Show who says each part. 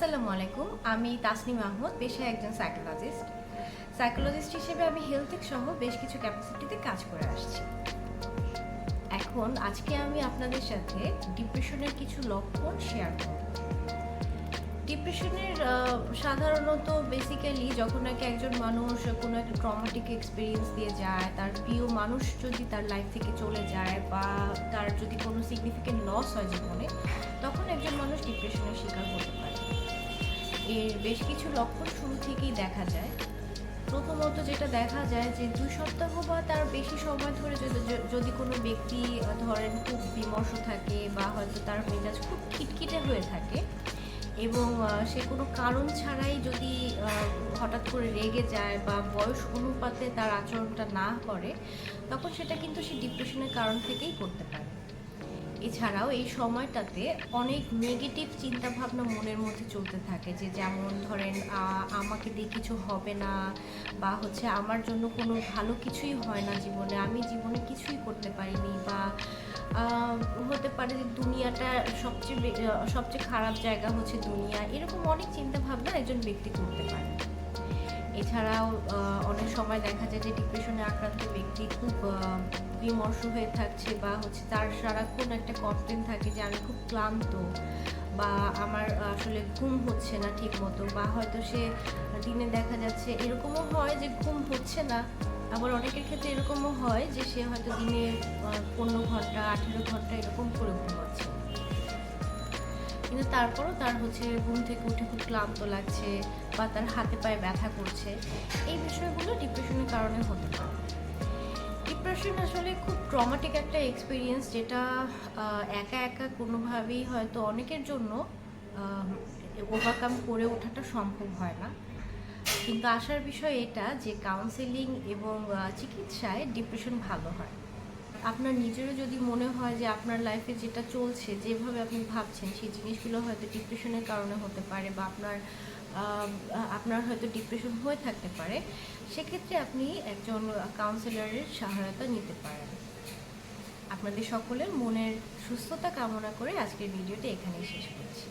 Speaker 1: আসসালামু আলাইকুম। আমি তাসনিম আহমদ, পেশায় একজন সাইকোলজিস্ট সাইকোলজিস্ট হিসেবে আমি হেলথেক সহ বেশ কিছু ক্যাপাসিটিতে কাজ করে আসছি। এখন আজকে আমি আপনাদের সাথে ডিপ্রেশনের কিছু লক্ষণ শেয়ার করব। ডিপ্রেশনের সাধারণত বেসিক্যালি যখন নাকি একজন মানুষ কোনো একটা ট্রমাটিক এক্সপিরিয়েন্স দিয়ে যায়, তার প্রিয় মানুষ যদি তার লাইফ থেকে চলে যায় বা তার যদি কোনো সিগনিফিকেন্ট লস হয় জীবনে, তখন একজন মানুষ ডিপ্রেশনের শিকার হতে পারে। এর বেশ কিছু লক্ষণ শুরু থেকেই দেখা যায়। প্রথমত যেটা দেখা যায় যে দুই সপ্তাহ বা তার বেশি সময় ধরে যদি যদি কোনো ব্যক্তি ধরেন খুব বিমর্ষ থাকে বা হয়তো তার মেজাজ খুব খিটখিটে হয়ে থাকে এবং সে কোনো কারণ ছাড়াই যদি হঠাৎ করে রেগে যায় বা বয়স অনুপাতে তার আচরণটা না করে, তখন সেটা কিন্তু সে ডিপ্রেশনের কারণ থেকেই করতে পারে। এছাড়াও এই সময়টাতে অনেক নেগেটিভ চিন্তাভাবনা মনের মধ্যে চলতে থাকে যে যেমন ধরেন আমাকে দিয়ে কিছু হবে না বা হচ্ছে আমার জন্য কোনো ভালো কিছুই হয় না জীবনে, আমি জীবনে কিছুই করতে পারিনি বা হতে পারে যে দুনিয়াটা সবচেয়ে সবচেয়ে খারাপ জায়গা হচ্ছে দুনিয়া, এরকম অনেক চিন্তাভাবনা একজন ব্যক্তি করতে পারে। এছাড়াও অনেক সময় দেখা যায় যে ডিপ্রেশনে আক্রান্ত ব্যক্তি খুব বিমর্ষ হয়ে থাকছে বা হচ্ছে তার সারাক্ষণ একটা কমপ্লেন থাকে যে, আমি খুব ক্লান্ত বা আমার আসলে ঘুম হচ্ছে না ঠিক মতো বা হয়তো সে দিনে দেখা যাচ্ছে এরকমও হয় যে ঘুম হচ্ছে না। আবার অনেকের ক্ষেত্রে এরকমও হয় যে, সে হয়তো দিনে পনেরো ঘণ্টা, আঠেরো ঘণ্টা এরকম করে ঘুমাচ্ছে। কিন্তু তারপরও তার হচ্ছে ঘুম থেকে উঠে খুব ক্লান্ত লাগছে বা তার হাতে পায়ে ব্যথা করছে। এই বিষয়গুলো ডিপ্রেশনের কারণে হতে পারে। ডিপ্রেশন আসলে খুব ট্রমাটিক একটা এক্সপিরিয়েন্স যেটা একা একা কোনোভাবেই হয়তো অনেকের জন্য ওভারকাম করে ওঠাটা সম্ভব হয় না। কিন্তু আসার বিষয় এটা যে কাউন্সেলিং এবং চিকিৎসায় ডিপ্রেশন ভালো হয়। আপনার নিজেরও যদি মনে হয় যে আপনার লাইফে যেটা চলছে, যেভাবে আপনি ভাবছেন, সেই জিনিসগুলো হয়তো ডিপ্রেশনের কারণে হতে পারে বা আপনার আপনার হয়তো ডিপ্রেশন হয়ে থাকতে পারে, সেক্ষেত্রে আপনি একজন কাউন্সিলরের সহায়তা নিতে পারেন। আপনাদের সকলের মনের সুস্থতা কামনা করে আজকের ভিডিওটা এখানেই শেষ করছি।